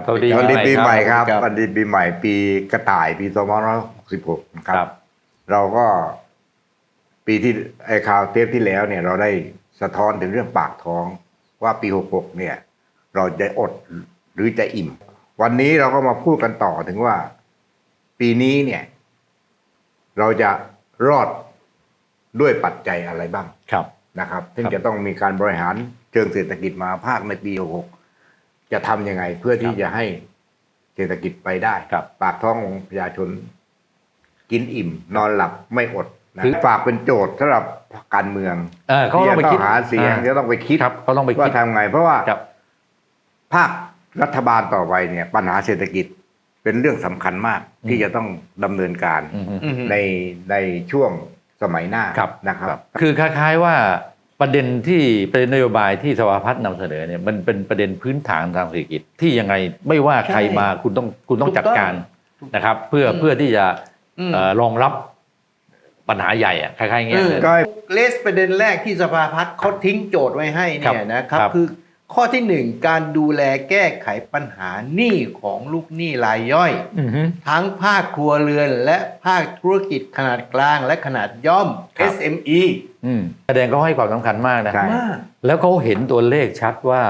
ครับสวัสดีสวัสดีปีใหม่ครับครับสวัสดีปีใหม่ปีกระต่ายปี2566นะคครัรับบเราก็ ปีที่ไอ้ข่าวเทปที่แล้วเนี่ย เราได้สะท้อนถึงเรื่องปากท้อง ว่าปี66เนี่ย เราจะอดหรือจะอิ่ม วันนี้เราก็มาพูดกันต่อถึงว่า ปีนี้เนี่ย เราจะรอดด้วยปัจจัยอะไรบ้างครับนะครับซึ่งครับจะต้องมีการบริหารเชิงเศรษฐกิจมาภาคในปี66 จะทำยังไงเพื่อที่จะให้เศรษฐกิจไปได้ครับปากท้องของประชาชน กินอิ่ม นอนหลับไม่อดนะคือฝากเป็นโจทย์สำหรับการเมืองเออเขาที่ต้อจะงไปต้อคิดงหาเสียงอ่าจะต้องไปคิดครับเขาต้องไปคิว่าดทำไง เพราะว่าครับภาครัฐบาลต่อไปเนี่ย ปัญหาเศรษฐกิจเป็นเรื่องสำคัญมากอืมที่จะต้องดำเนินการอืมฮึอืมในในช่วงสมัยหน้าครับนะครับ คือคล้ายๆว่า ประเด็นที่เป็นนโยบายที่สภาพัฒน์นำเสนอเนี่ยมันเป็นประเด็นพื้นฐานทางเศรษฐกิจที่ยังไงไม่ว่าใครมาคุณต้องคุณต้องถูกจัดต้องการนะครับ เพื่ออืมเพื่อที่จะอืมเอ่อรองรับปัญหาใหญ่อะคล้ายๆอย่างเงี้ยเออเลย ก็เลสประเด็นแรกที่สภาพัฒน์เขาทิ้งโจทย์ไว้ให้เนี่ยนะครับครับคือ ข้อที่หนึ่งการดูแลแก้ไขปัญหาหนี้ของลูกหนี้รายย่อย อือฮึ ทั้งภาคครัวเรือน และภาคธุรกิจขนาดกลางและขนาดย่อม ครับ SME อืมแสดงเขาให้ความสำคัญมากนะ ใช่ มาก แล้วเขาเห็นตัวเลขชัดว่า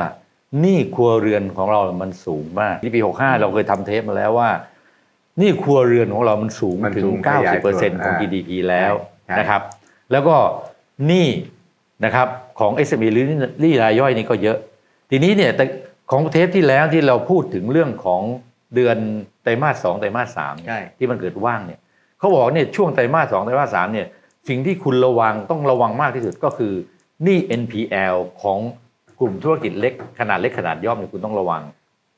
หนี้ครัวเรือนของเรา มันสูงมากที่ปี 65 เราเคยทำเทปมาแล้วว่าหนี้ครัวเรือนของเรา มันสูงมันถึสูงง ขยายตัว90%ของ อ่า GDP แล้วใช่ นะครับ แล้วก็หนี้นะครับของ SME หรือหนี้รายย่อยนี่ก็เยอะ ทีนี้เนี่ยแต่ของเทปที่แล้วที่เราพูดถึงเรื่องของเดือนไตรมาสสองไตรมาสสามเนี่ยใช่ ที่มันเกิดว่างเนี่ยเขาบอกเนี่ยช่วงไตรมาสสองไตรมาสสามเนี่ยสิ่งที่คุณระวังต้องระวังมากที่สุดก็คือหนี้ NPL ของกลุ่มธุรกิจเล็กขนาดเล็กขนาดย่อมเนี่ยคุณต้องระวัง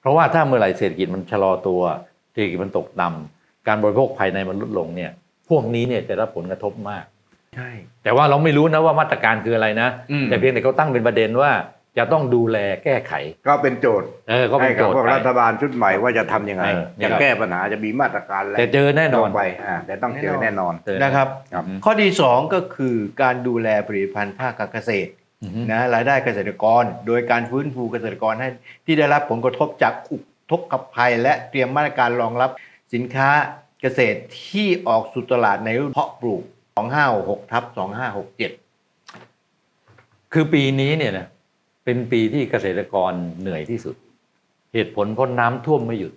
เพราะว่าถ้าเมื่อไหร่เศรษฐกิจมันชะลอตัวเศรษฐกิจมันตกต่ำการบริโภคภายในมันลดลงเนี่ยพวกนี้เนี่ยจะรับผลกระทบมาก ใช่ แต่ว่าเราไม่รู้นะว่ามาตรการคืออะไรนะ อืม แต่เพียงแต่เขาตั้งเป็นประเด็นว่า จะต้องดูแลแก้ไข ก็เป็นโจทย์เออก็เป็ให้นกัโจบทย์พวกไปรัฐบาลชุดใหม่ว่าจะทำยังไงเออจะแก้ปัญหาจะมีมาตรการอะไรแต่เจอแน่นอนลงไปอ่าแต่ต้องเจอแน่นอน เออ นะครับ ครับ ข้อที่สองก็คือการดูแลผลิตภัณฑ์ภาคการเกษตรอือฮึ นะรายได้เกษตรกร โดยการฟื้นฟูเกษตรกรให้ที่ได้รับผลกระทบจากอุทกภัย และเตรียมมาตรการรองรับสินค้าเกษตรที่ออกสู่ตลาดในรุ่นเพาะปลูก 2566ทับ2567 คือปีนี้เนี่ยนะ เป็นปีที่เกษตรกรเหนื่อยที่สุด เหตุผลเพราะน้ำท่วมไม่หยุด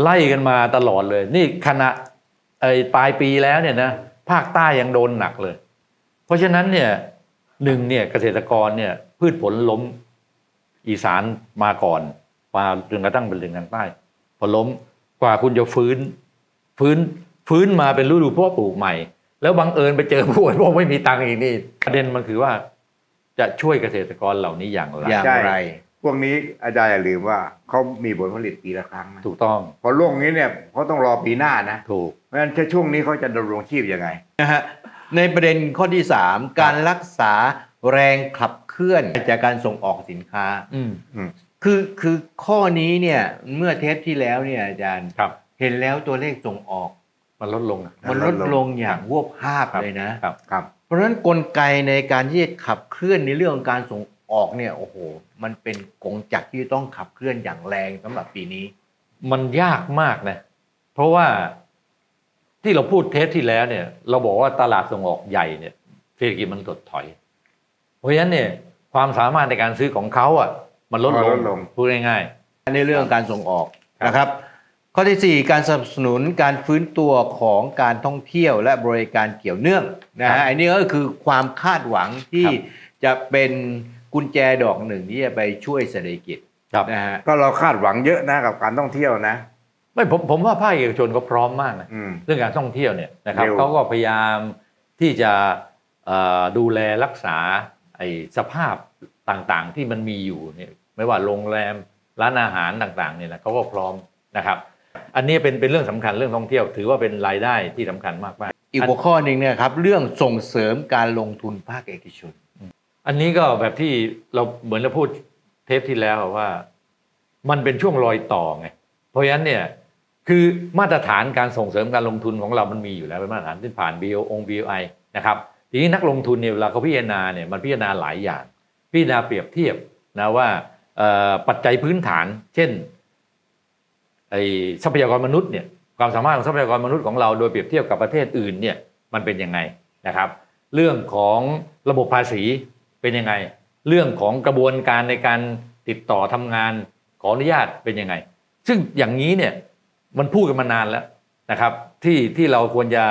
ไล่กันมาตลอดเลย นี่ขณะไอ้ปลายปีแล้วเนี่ยนะภาคใต้ยังโดนหนักเลย เพราะฉะนั้นเนี่ยหนึ่งเนี่ยเกษตรกรเนี่ยพืชผลล้มอีสานมาก่อนมาจนกระทั่งเป็นเรื่องทางใต้ พอล้มกว่าคุณจะฟื้น ฟื้นฟื้นมาเป็นฤดูเพาะปลูกใหม่ แล้วบังเอิญไปเจอผู้บริโภคไม่มีตังค์อีกนี่ประเด็นมันคือว่า จะช่วยเกษตรกรเหล่านี้อย่างไรอย่างใช่ไร พวกนี้อาจารย์อย่าลืมว่าเขามีผลผลิตปีละครั้งนะถูกต้องพอล่วงนี้เนี่ยเขาต้องรอปีหน้านะถูกเพราะฉะนั้นช่วงนี้เขาจะดำรงชีพยังไงนะฮะในประเด็นข้อที่ 3 การรักษาแรงขับเคลื่อนจากการส่งออกสินค้าอืมคือคือข้อนี้เนี่ยเมื่อเทปที่แล้วเนี่ยอาจารย์ครับเห็นแล้วตัวเลขส่งออก มันลดลงอะมันลดลงอย่างวบภาพครับเลยนะครับค รับเพราะฉะนั้นกลไกในการที่จะขับเคลื่อนในเรื่องของการส่งออกเนี่ยโอ้โห มันเป็นกงจักรที่ต้องขับเคลื่อนอย่างแรงสำหรับปีนี้ มันยากมากนะ เพราะว่าที่เราพูดเทปที่แล้วเนี่ย เราบอกว่าตลาดส่งออกใหญ่เนี่ยเศรษฐกิจมันถดถอย เพราะฉะนั้นเนี่ยความสามารถในการซื้อของเขาอะ มันลดลลงดลงพูดง่ายในเรื่องการส่งออกครับนะครับ ข้อที่ 4 การสนับสนุนการฟื้นตัวของการท่องเที่ยวและบริการเกี่ยวเนื่องนะครัฮะบอันนี้ก็คือความคาดหวังที่ครับจะเป็นกุญแจดอกหนึ่งที่จะไปช่วยเศรษฐกิจๆครับนะฮะก็เราคาดหวังเยอะนะกับการท่องเที่ยวนะไม่ผมผมว่าภาคเอกชนก็พร้อมมากนะอืมเรื่องการท่องเที่ยวเนี่ยนะครับเร็วเขาก็พยายามที่จะเอ่อดูแลรักษาไอ้สภาพต่างๆที่มันมีอยู่เนี่ยไม่ว่าโรงแรมร้านอาหารต่างๆเนี่ยนะเขาก็พร้อมนะครับ อันนี้เป็นเป็นเรื่องสำคัญเรื่องท่องเที่ยว ถือว่าเป็นรายได้ที่สำคัญมากอีกหัวข้อหนึ่งเนี่ยครับเรื่องส่งเสริมการลงทุนภาคเอกชนๆอันนี้ก็แบบที่เราเหมือนเราพูดเทปที่แล้วว่า มันเป็นช่วงรอยต่อไงเพราะฉะนั้นเนี่ยคือมาตรฐานการส่งเสริมการลงทุนของเรามันมีอยู่แล้วเป็นมาตรฐานที่ผ่าน BO อง BOI นะครับทีนี้นักลงทุนเนี่ยเวลาเขาพิจารณาเนี่ยมันพิจารณาหลายอย่าง พิจารณาเปรียบเทียบนะว่าเอ่อปัจจัยพื้นฐาน เช่น ไอ้ทรัพยากรมนุษย์เนี่ยความสามารถของทรัพยากรมนุษย์ของเราโดยเปรียบเทียบกับประเทศอื่นเนี่ยมันเป็นยังไงนะครับ เรื่องของระบบภาษีเป็นยังไง เรื่องของกระบวนการในการติดต่อทำงานขออนุญาตเป็นยังไง ซึ่งอย่างนี้เนี่ยมันพูดกันมานานแล้วนะครับที่ที่เราควรจะ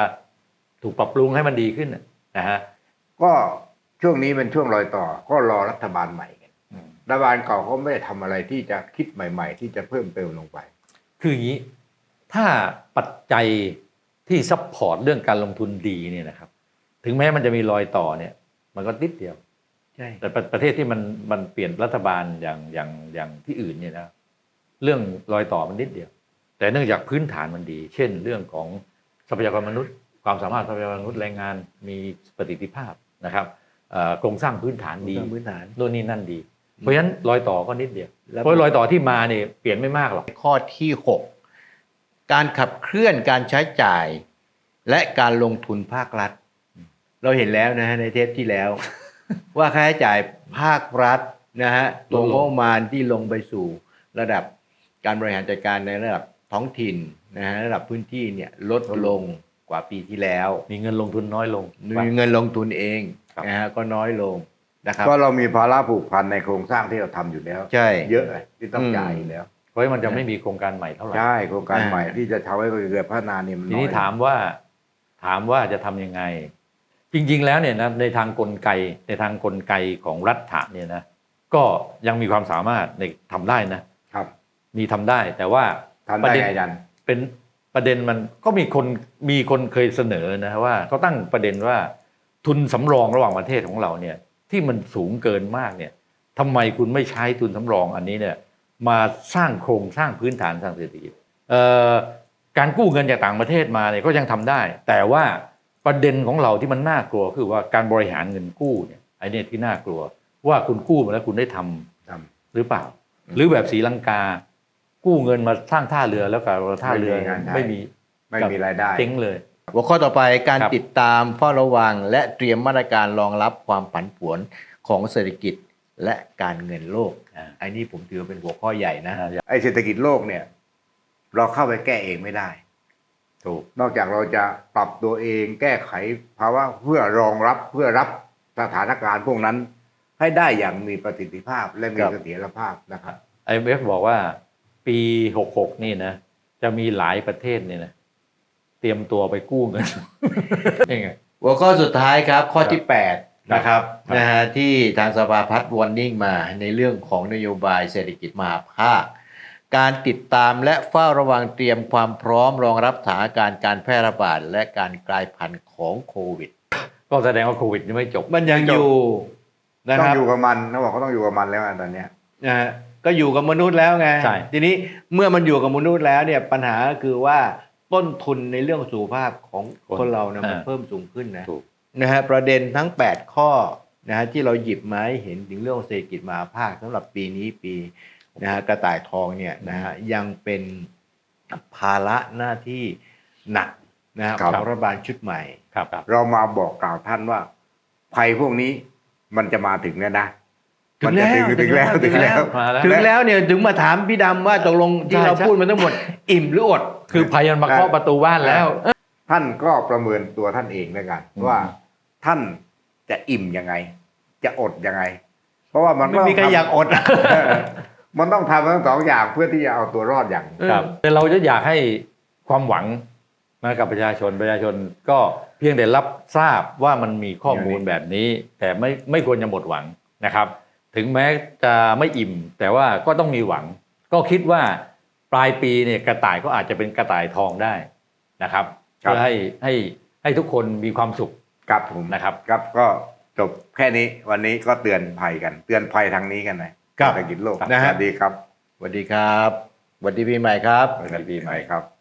ถูกปรับปรุงให้มันดีขึ้นนะฮะก็ช่วงนี้เป็นช่วงรอยต่อ ก็รอรัฐบาลใหม่กันรัฐบาลเก่าเขาไม่ได้ทำอะไรที่จะคิดใหม่ ๆ ที่จะเพิ่มเติมลงไป คืออย่างนี้ ถ้าปัจจัยที่ซัพพอร์ตเรื่องการลงทุนดีเนี่ยนะครับ ถึงแม้มันจะมีรอยต่อเนี่ย มันก็นิดเดียว ใช่ แต่ประประเทศที่มันมันเปลี่ยนรัฐบาลอย่างอย่างอย่างที่อื่นเนี่ยนะเรื่องรอยต่อมันนิดเดียว แต่เนื่องจากพื้นฐานมันดี เช่น เรื่องของทรัพยากรมนุษย์ ความสามารถทรัพยากรมนุษย์แรงงานมีประสิทธิภาพนะครับเอ่อโครงสร้างพื้นฐานดีเรื่องพื้นฐาน โน่นนี่นั่นดี เพราะฉะนั้นรอยต่อก็นิดเดียวแล้วเพราะรอยต่อที่มาเนี่ยเปลี่ยนไม่มากหรอกข้อที่ 6 การขับเคลื่อนการใช้จ่าย และการลงทุนภาครัฐ เราเห็นแล้วนะฮะในเทปที่แล้ว ว่าค่าใช้จ่ายภาครัฐนะฮะตัวงบประมาณที่ลงไปสู่ระดับการบริหารจัดการในระดับท้องถิ่นนะฮะระดับพื้นที่เนี่ยลดลงกว่าปีที่แล้ว มีเงินลงทุนน้อยลง มีเงินลงทุนเองครับนะฮะก็น้อยลง นะครับ ก็เรามีภาระผูกพันในโครงสร้างที่เราทำอยู่แล้ว ใช่ เยอะเลยที่ต้องอืมจ่ายอยู่แล้ว เพราะฉะนั้นมันจะไม่มีโครงการใหม่เท่าไหร่ ใช่โครงการอ่าใหม่ที่จะทำให้เกิดพัฒนาเนี่ยมันทีน้อนี้ยถามว่าถามว่าจะทำยังไง จริง ๆ แล้วเนี่ยนะในทางกลไกในทางกลไกของรัฐะเนี่ยนะก็ยังมีความสามารถในทำได้นะครับมีทำได้ แต่ว่าทำประได้เด็นไงอาจันเป็นประเด็นมันก็มีคนมีคนเคยเสนอนะว่าเขาตั้งประเด็นว่าทุนสำรองระหว่างประเทศของเราเนี่ย ที่มันสูงเกินมากเนี่ยทำไมคุณไม่ใช้ทุนสำรองอันนี้เนี่ยมาสร้างโครงสร้างพื้นฐานทางเศรษฐกิจเอ่อการกู้เงินจากต่างประเทศมาเนี่ยก็ยังทำได้ แต่ว่าประเด็นของเราที่มันน่ากลัวคือว่าการบริหารเงินกู้เนี่ยไอ้เนี่ยที่น่ากลัว ว่าคุณกู้มาแล้วคุณได้ทำทหรือเปล่า หรือแบบศรีลังกา กู้เงินมาสร้างท่าเรือแล้วกับท่าเรือไม่มีงานทำไม่มีำไม่มีรายได้เจ๊งเลย หัวข้อต่อไปการครับติดตามเฝ้าระวัง และเตรียมมาตรการรองรับความผันผวนของเศรษฐกิจและการเงินโลกอ่าอันนี้ผมถือว่าเป็นหัวข้อใหญ่นะไอ้เศรษฐกิจโลกเนี่ย เราเข้าไปแก้เองไม่ได้ถูกนอกจากเราจะปรับตัวเองแก้ไขภาวะเพื่อรองรับเพื่อรับสถานการณ์พวกนั้น ให้ได้อย่างมีประสิทธิภาพและมีครับเสถียรภาพนะครับไอเอฟบอกว่าปี 66 นี่นะ จะมีหลายประเทศเนี่ยนะ เตรียมตัวไปกู้เงินยังไงหัวข้อสุดท้ายครับข้อที่ครับ8นะครับครับนะฮะที่ทางสภาพัฒน์วอร์นิ่งมาในเรื่องของนโยบายเศรษฐกิจมหาภาคการติดตามและเฝ้าระวังเตรียมความพร้อมรองรับสถานการณ์การแพร่ระบาดและการกลายพันธุ์ของโควิด ก็แสดงว่าโควิดยังไม่จบ มันยังอยู่นะต้อคงรับอยู่กับมันเขาบอกเขาต้องอยู่กับมันแล้วอะตอนเนี้ยนะฮะก็อยู่กับมนุษย์แล้วไงใช่ทีนี้เมื่อมันอยู่กับมนุษย์แล้วเนี่ยปัญหาก็คือว่า ต้นทุนในเรื่องสุขภาพของคนเราเนี่ยมันเพิ่มสูงขึ้นนะถูกนะฮะประเด็นทั้ง 8 ข้อนะฮะที่เราหยิบมาให้เห็นถึงเรื่องเศรษฐกิจมหาภาคสำหรับปีนี้ปีนะฮะกระต่ายทองเนี่ยนะฮะยังเป็นภาระหน้าที่หนักนะฮะครัขบองรัฐบาลชุดใหม่ครับครับเรามาบอกกล่าวท่านว่า ภัยพวกนี้มันจะมาถึงแล้วนะ ถึมันงจะแล้วถึงถึงแล้วถึถึงงแล้แล้ววมาแล้วถึงแล้วเนี่ยถึงมาถามพี่ดำว่าตกลงที่ใช่เราใช่พูดมาทั้งหมด อิ่มหรืออด คือภัยมันมาเคาะประตูบ้านแล้ว ท่านก็ประเมินตัวท่านเองแล้วกันอืมว่าท่านจะอิ่มยังไง จะอดยังไง เพราะว่ามันไม่มีใครต้งทำอยากอดอะเออมันต้องทำทั้งสองอย่างเพื่อที่จะเอาตัวรอดอย่างครับแต่เราจะอยากให้ความหวังมากับประชาชนประชาชนก็เพียงแต่รับทราบว่ามันมีข้อมูลแบบนี้ แต่ไม่ไม่ควรจะหมดหวังนะครับ ถึงแม้จะไม่อิ่ม แต่ว่าก็ต้องมีหวัง ก็คิดว่าปลายปีเนี่ยกระต่ายก็อาจจะเป็นกระต่ายทองได้นะครับครับเพื่อให้ให้ให้ทุกคนมีความสุขครับผมนะครับครับก็จบแค่นี้วันนี้ก็เตือนภัยกัน เตือนภัยทางนี้กันนะครับเศรษฐกิจโลกนะฮะสวัสดีครับสวัสดีครับสวัสดีปีใหม่ครับสวัสดีปีใหม่ครับ